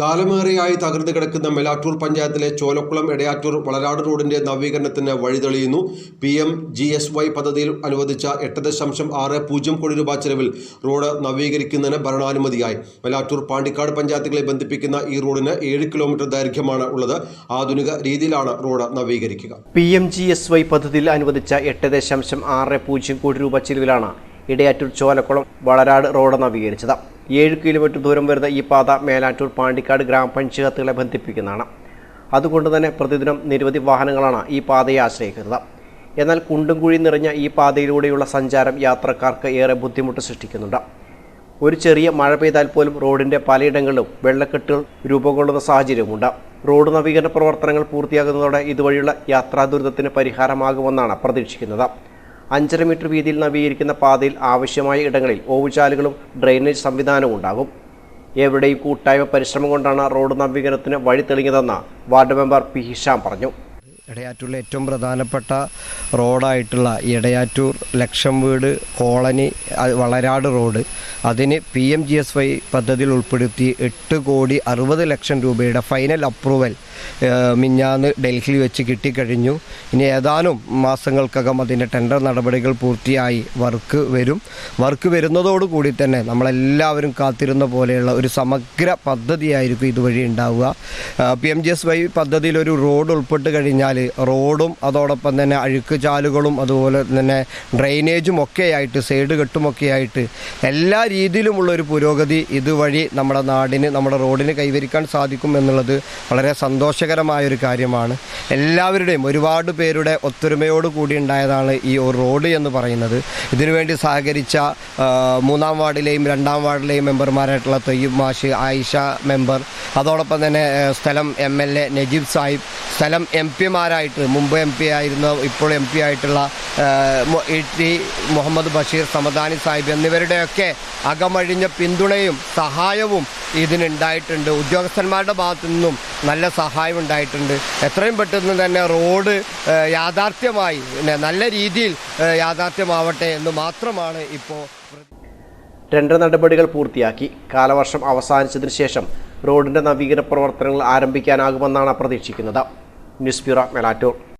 കാലമേറെയായി തകർന്നു കിടക്കുന്ന മെലാറ്റൂർ പഞ്ചായത്തിലെ ചോലക്കുളം എടയാറ്റൂർ വളരാട് റോഡിന്റെ നവീകരണത്തിന് വഴിതെളിയുന്നു. P M G S Y പദ്ധതിയിൽ അനുവദിച്ച എട്ട് ദശാംശം ആറ് പൂജ്യം കോടി രൂപ ചെലവിൽ റോഡ് നവീകരിക്കുന്നതിന് ഭരണാനുമതിയായി. മെലാറ്റൂർ പാണ്ടിക്കാട് പഞ്ചായത്തുകളെ ബന്ധിപ്പിക്കുന്ന ഈ റോഡിന് ഏഴ് കിലോമീറ്റർ ദൈർഘ്യമാണ് ഉള്ളത്. ആധുനിക രീതിയിലാണ് road നവീകരിക്കുക. P M G S Y പദ്ധതിയിൽ അനുവദിച്ച എട്ട് ദശാംശം ആറ് പൂജ്യം കോടി രൂപ ചെലവിലാണ് ഇടയാറ്റൂർ ചോലക്കുളം വളരാട് റോഡ് നവീകരിച്ചത്. ഏഴ് കിലോമീറ്റർ ദൂരം വരുന്ന ഈ പാത മേലാറ്റൂർ പാണ്ടിക്കാട് ഗ്രാമപഞ്ചായത്തുകളെ ബന്ധിപ്പിക്കുന്നതാണ്. അതുകൊണ്ട് തന്നെ പ്രതിദിനം നിരവധി വാഹനങ്ങളാണ് ഈ പാതയെ ആശ്രയിക്കുന്നത്. എന്നാൽ കുണ്ടും കുഴി നിറഞ്ഞ ഈ പാതയിലൂടെയുള്ള സഞ്ചാരം യാത്രക്കാർക്ക് ഏറെ ബുദ്ധിമുട്ട് സൃഷ്ടിക്കുന്നുണ്ട്. ഒരു ചെറിയ മഴ പെയ്താൽ പോലും റോഡിന്റെ പലയിടങ്ങളിലും വെള്ളക്കെട്ടുകൾ രൂപം കൊള്ളുന്ന സാഹചര്യമുണ്ട് റോഡ് നവീകരണ പ്രവർത്തനങ്ങൾ പൂർത്തിയാകുന്നതോടെ ഇതുവഴിയുള്ള യാത്രാ ദുരിതത്തിന് പരിഹാരമാകുമെന്നാണ് പ്രതീക്ഷിക്കുന്നത്. അഞ്ചര മീറ്റർ വീതിയിൽ നവീകരിക്കുന്ന പാതയിൽ ആവശ്യമായ ഇടങ്ങളിൽ ഓവുചാലുകളും ഡ്രെയിനേജ് സംവിധാനവും ഉണ്ടാകും. എവിടെയും കൂട്ടായ്മ പരിശ്രമം കൊണ്ടാണ് റോഡ് നവീകരണത്തിന് വഴി തെളിഞ്ഞതെന്ന് വാർഡ് മെമ്പർ പി ഹിഷാം പറഞ്ഞു. ഇടയാറ്റൂരിലെ ഏറ്റവും പ്രധാനപ്പെട്ട റോഡായിട്ടുള്ള ഇടയാറ്റൂർ ലക്ഷം വീട് കോളനി വളരാട് റോഡ്. അതിന് P M G S Y പദ്ധതിയിൽ ഉൾപ്പെടുത്തി എട്ട് കോടി അറുപത് ലക്ഷം രൂപയുടെ ഫൈനൽ അപ്രൂവൽ മിഞ്ഞാന്ന് ഡൽഹിയിൽ വെച്ച് കിട്ടിക്കഴിഞ്ഞു. ഇനി ഏതാനും മാസങ്ങൾക്കകം അതിന്റെ ടെൻഡർ നടപടികൾ പൂർത്തിയായി വർക്ക് വരും. വർക്ക് വരുന്നതോടുകൂടി തന്നെ നമ്മളെല്ലാവരും കാത്തിരുന്ന പോലെയുള്ള ഒരു സമഗ്ര പദ്ധതിയായിരിക്കും ഇതുവഴി ഉണ്ടാവുക. P M G S Y പദ്ധതിയിൽ ഒരു റോഡ് ഉൾപ്പെട്ട് കഴിഞ്ഞാൽ റോഡും അതോടൊപ്പം തന്നെ അഴുക്ക് ചാലുകളും അതുപോലെ തന്നെ ഡ്രെയിനേജും ഒക്കെയായിട്ട് സൈഡ് കെട്ടുമൊക്കെയായിട്ട് എല്ലാ രീതിയിലുമുള്ള ഒരു പുരോഗതി ഇതുവഴി നമ്മുടെ നാടിന് നമ്മുടെ റോഡിന് കൈവരിക്കാൻ സാധിക്കും എന്നുള്ളത് വളരെ സന്തോഷകരമായൊരു കാര്യമാണ്. എല്ലാവരുടെയും ഒരുപാട് പേരുടെ ഒത്തൊരുമയോട് കൂടി ഉണ്ടായതാണ് ഈ റോഡ് എന്ന് പറയുന്നത്. ഇതിനുവേണ്ടി സഹകരിച്ച മൂന്നാം വാർഡിലെയും രണ്ടാം വാർഡിലെയും മെമ്പർമാരായിട്ടുള്ള തൊയ്യബ് മാഷ് ആയിഷ മെമ്പർ അതോടൊപ്പം തന്നെ സ്ഥലം M L A Najeeb Sahib സ്ഥലം എം പിമാരായിട്ട് മുമ്പ് എം പി ആയിരുന്ന ഇപ്പോൾ എം പി ആയിട്ടുള്ള ഇ ടി മുഹമ്മദ് ബഷീർ സമദാനി സാഹിബ് എന്നിവരുടെയൊക്കെ അകമഴിഞ്ഞ പിന്തുണയും സഹായവും ഇതിനുണ്ടായിട്ടുണ്ട്. ഉദ്യോഗസ്ഥന്മാരുടെ ഭാഗത്തു നിന്നും നല്ല സഹായം ഉണ്ടായിട്ടുണ്ട് എത്രയും പെട്ടെന്ന് തന്നെ റോഡ് യാഥാർത്ഥ്യമായി നല്ല രീതിയിൽ യാഥാർത്ഥ്യമാവട്ടെ എന്ന് മാത്രമാണ് ഇപ്പോൾ ടെൻഡർ നടപടികൾ പൂർത്തിയാക്കി. കാലവർഷം അവസാനിച്ചതിന് ശേഷം റോഡിന്റെ നവീകരണ പ്രവർത്തനങ്ങൾ ആരംഭിക്കാനാകുമെന്നാണ് പ്രതീക്ഷിക്കുന്നത്. News bureau Melattur